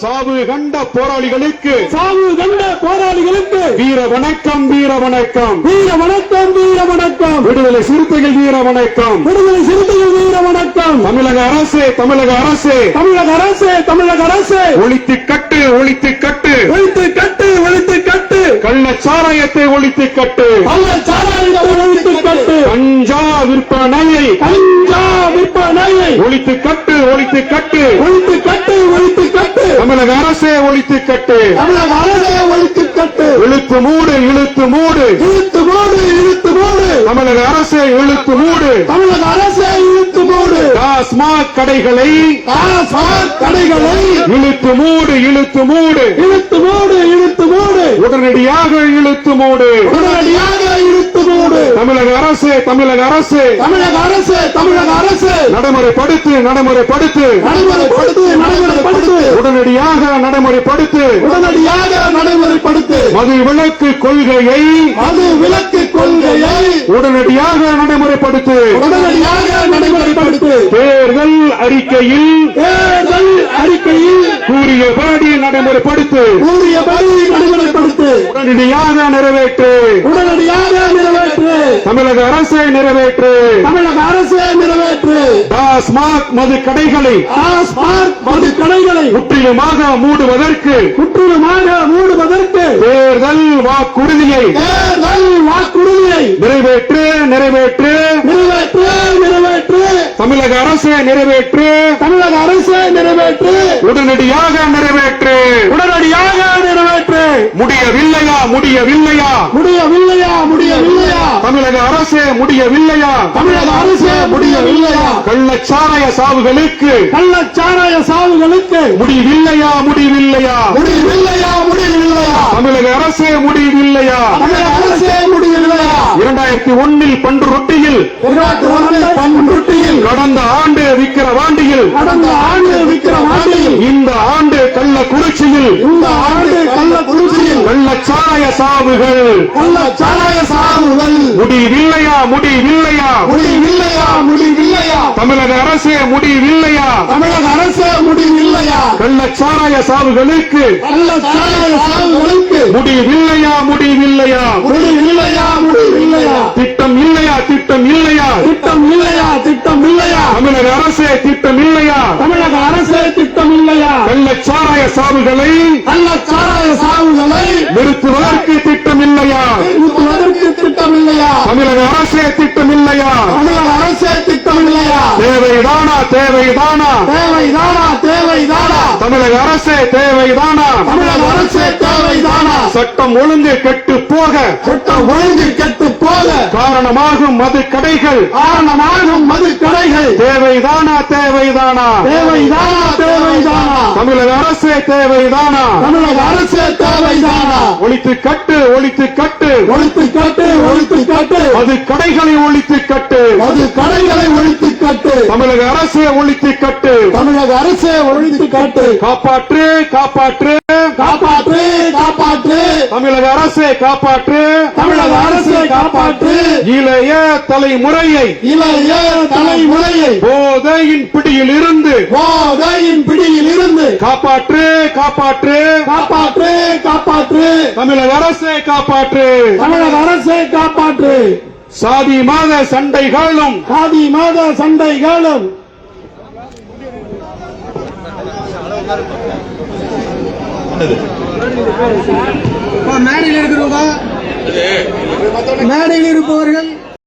சாவு கண்ட போராளிகளுக்கு. சாவு கண்ட போராளிகளுக்கு. வீர வணக்கம் வீர வணக்கம் வீர வணக்கம் வீர வணக்கம் விடுதலை சிறுத்தைகள் வீர வணக்கம் விடுதலை சிறுத்தைகள் வீர வணக்கம் தமிழக அரசு தமிழக அரசு. தமிழக அரசு தமிழக அரசு. ஒழித்து கட்டு ஒழித்து கட்டு. ஒழித்து கட்டு ஒழித்து கட்டு. கள்ள சாராயத்தை ஒழித்து கட்டு. கள்ள சாராயத்தை ஒழித்து கட்டு. கஞ்சா விற்பனையை. கஞ்சா விற்பனையை. ஒழித்து கட்டு ஒழித்து கட்டு. ஒழித்து கட்டு. அரசே ஒழித்து கட்டு. தமிழக அரசை ஒழித்து கட்டு. இழுத்து மூடு இழுத்து மூடு. இழுத்து மூடு இழுத்து மூடு. தமிழக அரசே இழுத்து மூடு. தமிழக அரசை இழுத்து மூடு. டாஸ்மாக் கடைகளை டாஸ்மாக் கடைகளை இழுத்து மூடு இழுத்து மூடு. இழுத்து மூடு இழுத்து மூடு. உடனடியாக இழுத்து மூடு. உடனடியாக இழுத்து மூடு தமிழக அரசு தமிழக அரசு. தமிழக அரசு தமிழக அரசு. நடைமுறைப்படுத்து நடைமுறைப்படுத்து. நடைமுறைப்படுத்து நடைமுறைப்படுத்து. உடனடியாக நடைமுறைப்படுத்து. உடனடியாக நடைமுறைப்படுத்து. மது விலக்கு கொள்கையை அது விலக்கு கொள்கையை. உடனடியாக நடைமுறைப்படுத்து. உடனடியாக அறிக்கையில் தேர்தல் அறிக்கையில் கூறியபடி நடைமுறைப்படுத்து. கூறியபடி நடைமுறைப்படுத்து. உடனடியாக நிறைவேற்று. உடனடியாக நிறைவேற்று. தமிழக அரசை நிறைவேற்று. தமிழக அரசு நிறைவேற்று. டாஸ்மாக் மது கடைகளை டாஸ்மாக் மது கடைகளை முற்றிலுமாக மூடுவதற்கு முற்றிலுமாக மூடுவதற்கு தேர்தல் வாக்குறுதியை தேர்தல் வாக்குறுதியை நிறைவேற்று நிறைவேற்று. நிறைவேற்று நிறைவேற்று தமிழக அரசு நிறைவேற்று. தமிழக அரசு நிறைவேற்று. உடனடியாக நிறைவேற்று. உடனடியாக நிறைவேற்று. முடியவில்லையா? முடியவில்லையா? முடியவில்லையா? முடியவில்லையா? தமிழக அரசு முடியவில்லையா? தமிழக அரசு முடியவில்லையா? கள்ளச்சாராய சாவுகளுக்கு. கள்ளச்சாராய சாவுகளுக்கு. முடிவில்லையா முடிவில்லையா முடியவில்லையா? முடியவில்லையா? தமிழக அரசு முடிவில்லையா தமிழக அரசு முடியவில்லையா இரண்டாயிரத்தி ஒன்னில் பன்று ரொட்டியில் இருபத்தி ஒன்று பண்ருட்டியில் கடந்த ஆண்டு விக்கிரவாண்டியில் கடந்த ஆண்டு விக்கிரவாண்டியில் இந்த ஆண்டு கள்ளக்குறிச்சியில் இந்த ஆண்டு கள்ளக்குறிச்சியில் கள்ளச்சாராய சாவுகள். கள்ளச்சாராய சாவுகள். முடிவில்லையா முடிவில்லையா? முடியவில்லையா முடியவில்லையா தமிழக அரசு முடிவில்லையா? தமிழக அரசு முடியவில்லையா கள்ளச்சாராய சாவுகளுக்கு கள்ளச்சாராய சாவுகளுக்கு முடிவில்லையா முடிவில்லையா? முடியவில்லையா திட்டம் இல்லையா? திட்டம் இல்லையா? திட்டம் இல்லையா? திட்டம் இல்லையா? தமிழக அரசு திட்டம் இல்லையா? தமிழக அரசு திட்டம் இல்லையா? கள்ளச்சாராய சாவுகளை கள்ளச்சாராய சாவுகளை நிறுத்துவதற்கு திட்டம் இல்லையா? நிறுத்துவதற்கு இல்லையா தமிழக அரசு திட்டம் இல்லையா தமிழக அரசு திட்டம் இல்லையா தேவைதானா தேவைதானா? தேவைதானா தேவைதானா? தமிழக அரசு தேவைதானா? தமிழக அரசு தேவைதானா? சட்டம் ஒழுங்கு கெட்டு போக சட்டம் ஒழுங்கு கெட்டு போக காரணமாகும் மது கடைகள். காரணமாகும் மது கடைகள். தேவைதானா தேவைதானா? தேவைதானா தேவைதானா? தமிழக அரசு தேவைதானா? தமிழக அரசு தேவைதானா? ஒழித்து கட்டு ஒழித்து கட்டு. ஒழித்து காட்டு ஒழித்து காட்டு. மது கடைகளை ஒழித்து கட்டு. மது கடைகளை ஒழித்து காட்டு. தமிழக அரசு ஒழித்து கட்டு. தமிழக அரசு ஒழித்து காட்டு. காப்பாற்று காப்பாற்று. காப்பாற்று காப்பாற்று. தமிழக அரசு காப்பாற்று. தமிழக அரசு காப்பாற்று. இளைய தலைமுறையை. இளைய தலைமுறையை. போதையின் பிடியில் இருந்து. போதையின் பிடியில் இருந்து. காப்பாற்று காப்பாற்று. காப்பாற்று காப்பாற்று. தமிழக அரசை காப்பாற்று. தமிழக அரசை காப்பாற்று. சாதி மத சண்டைகளும் சாதி மத சண்டைகளும் மேடையில் இருக்கிறவங்க மேடையில் இருப்பவர்கள்